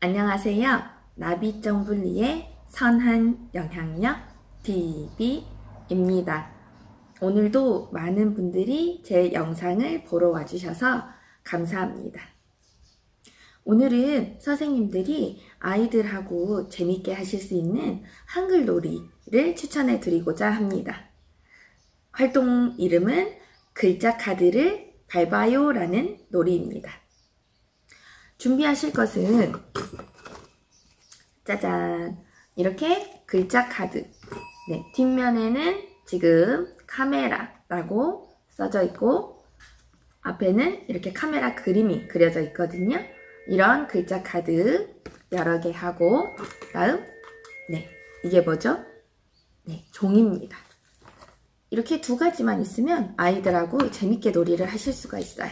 안녕하세요. 나비정 분리의 선한 영향력 TV입니다. 오늘도 많은 분들이 제 영상을 보러 와주셔서 감사합니다. 오늘은 선생님들이 아이들하고 재밌게 하실 수 있는 한글 놀이를 추천해 드리고자 합니다. 활동 이름은 글자 카드를 밟아요 라는 놀이입니다. 준비하실 것은 짜잔 이렇게 글자 카드 네, 뒷면에는 지금 카메라라고 써져 있고 앞에는 이렇게 카메라 그림이 그려져 있거든요. 이런 글자 카드 여러 개 하고 다음 네 이게 뭐죠? 네 종입니다. 이렇게 두 가지만 있으면 아이들하고 재밌게 놀이를 하실 수가 있어요.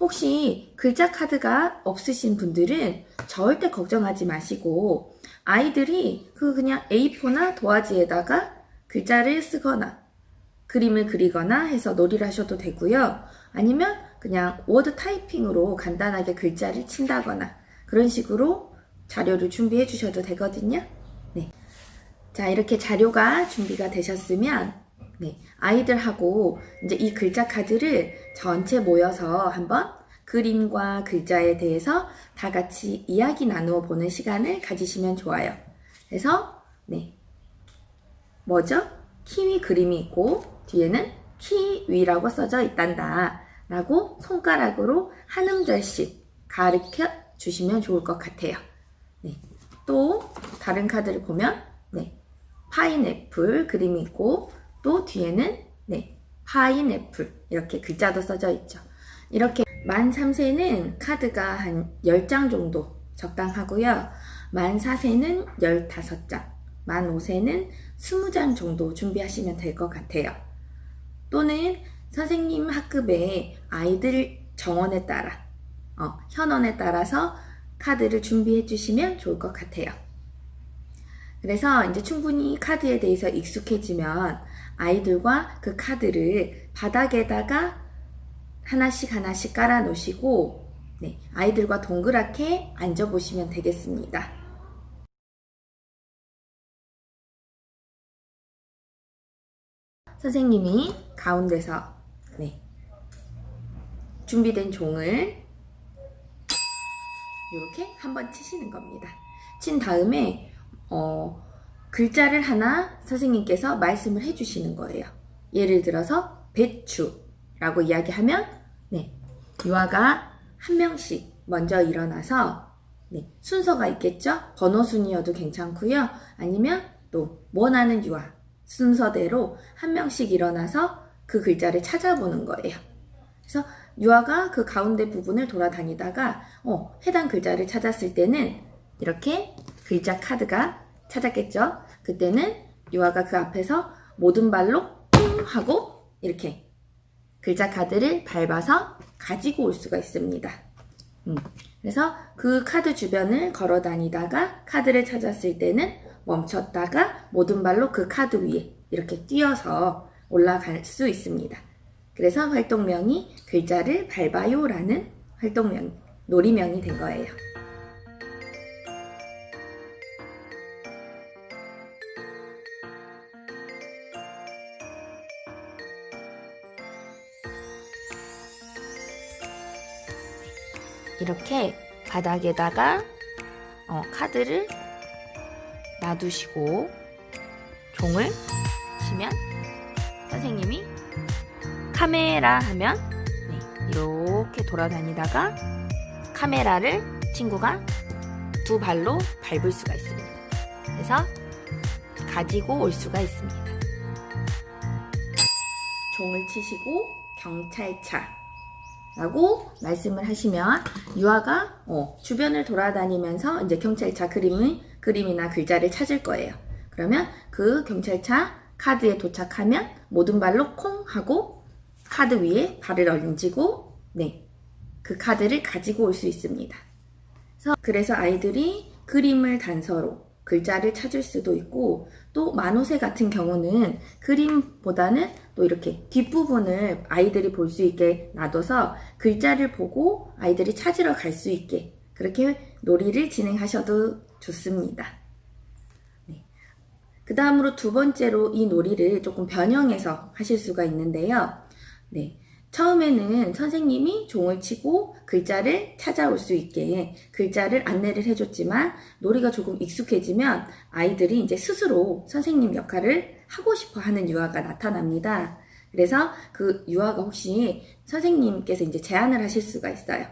혹시 글자 카드가 없으신 분들은 절대 걱정하지 마시고 아이들이 그 그냥 A4나 도화지에다가 글자를 쓰거나 그림을 그리거나 해서 놀이를 하셔도 되고요. 아니면 그냥 워드 타이핑으로 간단하게 글자를 친다거나 그런 식으로 자료를 준비해 주셔도 되거든요. 네. 자, 이렇게 자료가 준비가 되셨으면 네, 아이들하고 이제 이 글자 카드를 전체 모여서 한번 그림과 글자에 대해서 다 같이 이야기 나누어 보는 시간을 가지시면 좋아요. 그래서 네. 뭐죠? 키위 그림이 있고 뒤에는 키위라고 써져 있단다. 라고 손가락으로 한 음절씩 가르쳐 주시면 좋을 것 같아요. 네. 또 다른 카드를 보면 네. 파인애플 그림이 있고 또 뒤에는 네, 파인애플 이렇게 글자도 써져 있죠. 이렇게 만 3세는 카드가 한 10장 정도 적당하고요. 만 4세는 15장, 만 5세는 20장 정도 준비하시면 될 것 같아요. 또는 선생님 학급의 아이들 정원에 따라, 어, 현원에 따라서 카드를 준비해 주시면 좋을 것 같아요. 그래서 이제 충분히 카드에 대해서 익숙해지면 아이들과 그 카드를 바닥에다가 하나씩 하나씩 깔아 놓으시고 네, 아이들과 동그랗게 앉아 보시면 되겠습니다. 선생님이 가운데서 네, 준비된 종을 이렇게 한번 치시는 겁니다. 친 다음에 어, 글자를 하나 선생님께서 말씀을 해주시는 거예요. 예를 들어서 배추라고 이야기하면 네, 유아가 한 명씩 먼저 일어나서 네, 순서가 있겠죠? 번호 순이어도 괜찮고요. 아니면 또 원하는 유아 순서대로 한 명씩 일어나서 그 글자를 찾아보는 거예요. 그래서 유아가 그 가운데 부분을 돌아다니다가 어, 해당 글자를 찾았을 때는 이렇게 글자 카드가 찾았겠죠? 그때는 유아가 그 앞에서 모든 발로 쿵 하고 이렇게 글자 카드를 밟아서 가지고 올 수가 있습니다. 음, 그래서 그 카드 주변을 걸어 다니다가 카드를 찾았을 때는 멈췄다가 모든 발로 그 카드 위에 이렇게 뛰어서 올라갈 수 있습니다. 그래서 활동명이 글자를 밟아요라는 활동명, 놀이명이 된 거예요. 이렇게 바닥에다가 어, 카드를 놔두시고 종을 치면 선생님이 카메라 하면 네, 이렇게 돌아다니다가 카메라를 친구가 두 발로 밟을 수가 있습니다. 그래서 가지고 올 수가 있습니다. 종을 치시고 경찰차 라고 말씀을 하시면 유아가 어, 주변을 돌아다니면서 이제 경찰차 그림을 그림이나 글자를 찾을 거예요. 그러면 그 경찰차 카드에 도착하면 모든 발로 콩 하고 카드 위에 발을 얹고 네. 그 카드를 가지고 올 수 있습니다. 그래서 아이들이 그림을 단서로 글자를 찾을 수도 있고 또 만호새 같은 경우는 그림보다는 또 이렇게 뒷부분을 아이들이 볼 수 있게 놔둬서 글자를 보고 아이들이 찾으러 갈 수 있게 그렇게 놀이를 진행하셔도 좋습니다. 그 다음으로 두 번째로 이 놀이를 조금 변형해서 하실 수가 있는데요. 네. 처음에는 선생님이 종을 치고 글자를 찾아올 수 있게 글자를 안내를 해줬지만 놀이가 조금 익숙해지면 아이들이 이제 스스로 선생님 역할을 하고 싶어 하는 유아가 나타납니다. 그래서 그 유아가 혹시 선생님께서 이제 제안을 하실 수가 있어요.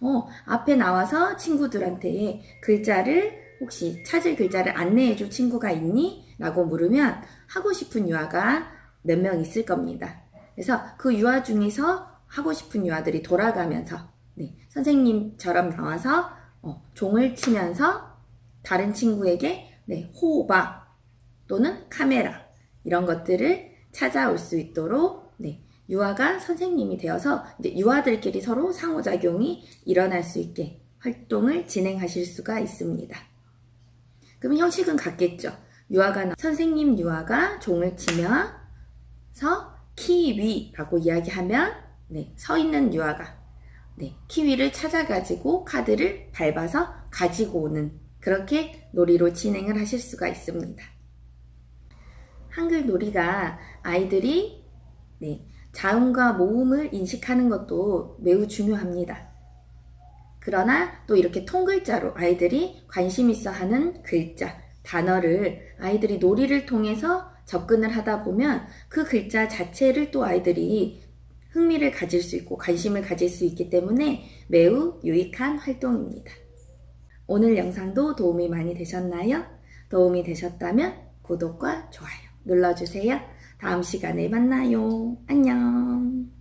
어, 앞에 나와서 친구들한테 글자를 혹시 찾을 글자를 안내해 줄 친구가 있니? 라고 물으면 하고 싶은 유아가 몇 명 있을 겁니다. 그래서 그 유아 중에서 하고 싶은 유아들이 돌아가면서 네, 선생님처럼 나와서 어, 종을 치면서 다른 친구에게 네, 호박 또는 카메라 이런 것들을 찾아올 수 있도록 네, 유아가 선생님이 되어서 이제 유아들끼리 서로 상호작용이 일어날 수 있게 활동을 진행하실 수가 있습니다. 그럼 형식은 같겠죠. 유아가 나- 선생님 유아가 종을 치면서 키위라고 이야기하면 네, 서 있는 유아가 네, 키위를 찾아가지고 카드를 밟아서 가지고 오는 그렇게 놀이로 진행을 하실 수가 있습니다. 한글 놀이가 아이들이 네, 자음과 모음을 인식하는 것도 매우 중요합니다. 그러나 또 이렇게 통글자로 아이들이 관심 있어 하는 글자, 단어를 아이들이 놀이를 통해서 접근을 하다 보면 그 글자 자체를 또 아이들이 흥미를 가질 수 있고 관심을 가질 수 있기 때문에 매우 유익한 활동입니다. 오늘 영상도 도움이 많이 되셨나요? 도움이 되셨다면 구독과 좋아요 눌러주세요. 다음 시간에 만나요. 안녕.